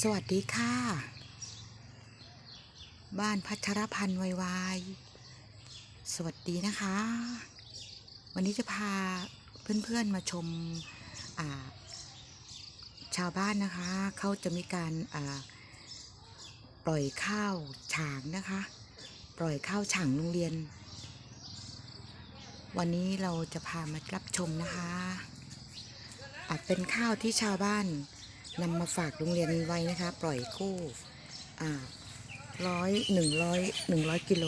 สวัสดีค่ะ บ้านพัชรพันธ์วายวายสวัสดีนะคะ วันนี้จะพาเพื่อนๆมาชมาชาวบ้านนะคะ เขาจะมีการาปล่อยข้าวฉางนะคะ ปล่อยข้าวฉางโรงเรียน วันนี้เราจะพามารับชมนะคะอาจเป็นข้าวที่ชาวบ้าน นำมาฝากโรงเรียนไว้นะคะ ปล่อยกู้อ่ร้อยหนึ่งร้อยหนึ่งร้อยกิโล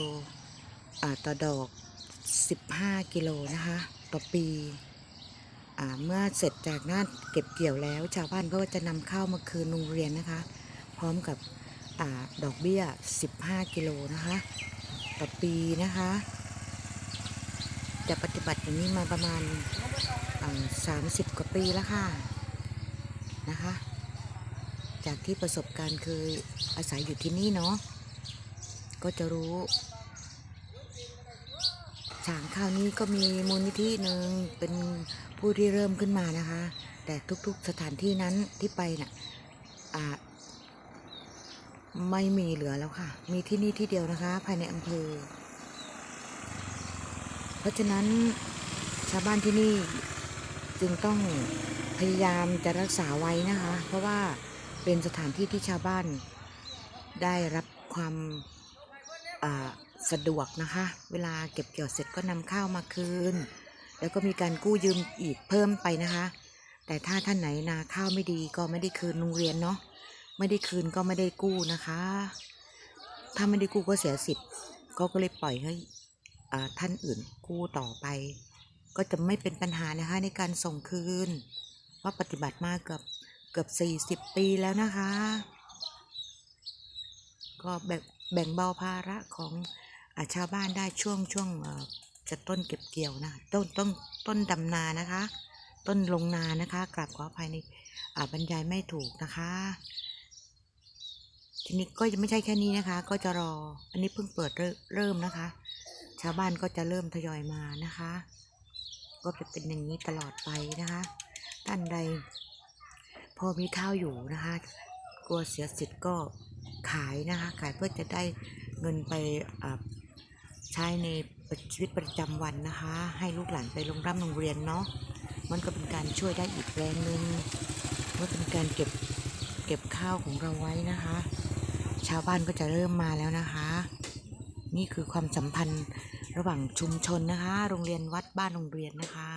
ต่อดอกสิบห้ากิโลนะคะ ต่อปีอเมื่อเสร็จจากหน้าเก็บเกี่ยวแล้ว ชาวบ้านก็จะนำข้าวมาคืนโรงเรียนนะคะ พร้อมกับอดอกเบี้ย 15 กิโลนะคะ ต่อปีนะคะ จะปฏิบัติอย่างนี้มาประมาณสามสิบกว่าปีแล้วค่ะนะคะ จากที่ประสบการณ์เคยอาศัยอยู่ที่นี่เนาะก็จะรู้ฉางข้าวนี้ก็มีมูลนิธิหนึ่งเป็นผู้ที่เริ่มขึ้นมานะคะ แต่ทุกๆสถานที่นั้นที่ไปน่ะอ่าไม่มีเหลือแล้วค่ะ มีที่นี่ที่เดียวนะคะ ภายในอำเภอ เพราะฉะนั้นชาวบ้านที่นี่จึงต้องพยายามจะรักษาไว้นะคะ เพราะว่า เป็นสถานที่ที่ชาวบ้านได้รับความสะดวกนะคะ เวลาเก็บเกี่ยวเสร็จก็นำข้าวมาคืน แล้วก็มีการกู้ยืมอีกเพิ่มไปนะคะ แต่ถ้าท่านไหนนาข้าวไม่ดีก็ไม่ได้คืนโรงเรียนเนาะไม่ได้คืนก็ไม่ได้กู้นะคะ ถ้าไม่ได้กู้ก็เสียสิทธิ์ก็ก็เลยปล่อยให้ท่านอื่นกู้ต่อไป ก็จะไม่เป็นปัญหานะคะในการส่งคืนเพราะปฏิบัติมาเกือบ กือบสี่สิบปีแล้วนะคะ ก็แบ่งแบ่งเบาภาระของอาชาวบ้านได้ช่วงช่วงจะต้นเก็บเกี่ยวนะ ต้นต้นต้นดำนานะคะ ต้นลงนานะคะกลับขออภัยในบรรยายไม่ถูกนะคะ ทีนี้ก็จะไม่ใช่แค่นี้นะคะ ก็จะรออันนี้เพิ่งเปิดเริ่มนะคะ ชาวบ้านก็จะเริ่มทยอยมานะคะ ก็จะเป็นอย่างนี้ตลอดไปนะคะ ท่านใด พอมีข้าวอยู่นะคะ กลัวเสียสิทธิ์ก็ขายนะคะ ขายเพื่อจะได้เงินไปใช้ในชีวิตประจำวันนะคะ ให้ลูกหลานไปโรงร่ำโรงเรียนเนาะมันก็เป็นการช่วยได้อีกแรงหนึ่งเมื่อเป็นการเก็บเก็บข้าวของเราไว้นะคะ ชาวบ้านก็จะเริ่มมาแล้วนะคะ นี่คือความสัมพันธ์ระหว่างชุมชนนะคะ โรงเรียนวัดบ้านโรงเรียนนะคะ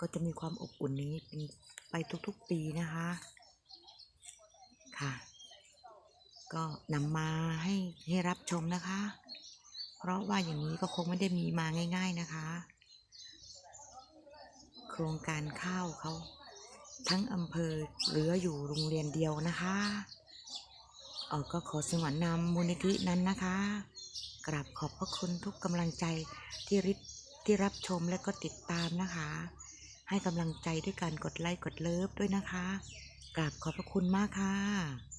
ก็จะมีความอบอุ่นนี้เป็นไปทุกๆปีนะคะค่ะ ก็นำมาให้ให้รับชมนะคะ เพราะว่าอย่างนี้ก็คงไม่ได้มีมาง่าย ๆนะคะ โครงการข้าวเขาทั้งอำเภอเหลืออยู่โรงเรียนเดียวนะคะเออก็ขอสงวนนำมูลนิธินั้นนะคะกราบขอบพระคุณทุกกำลังใจที่ริที่รับชมและก็ติดตามนะคะ ให้กำลังใจด้วยการกดไลค์กดเลิฟด้วยนะคะกราบขอบพระคุณมากค่ะ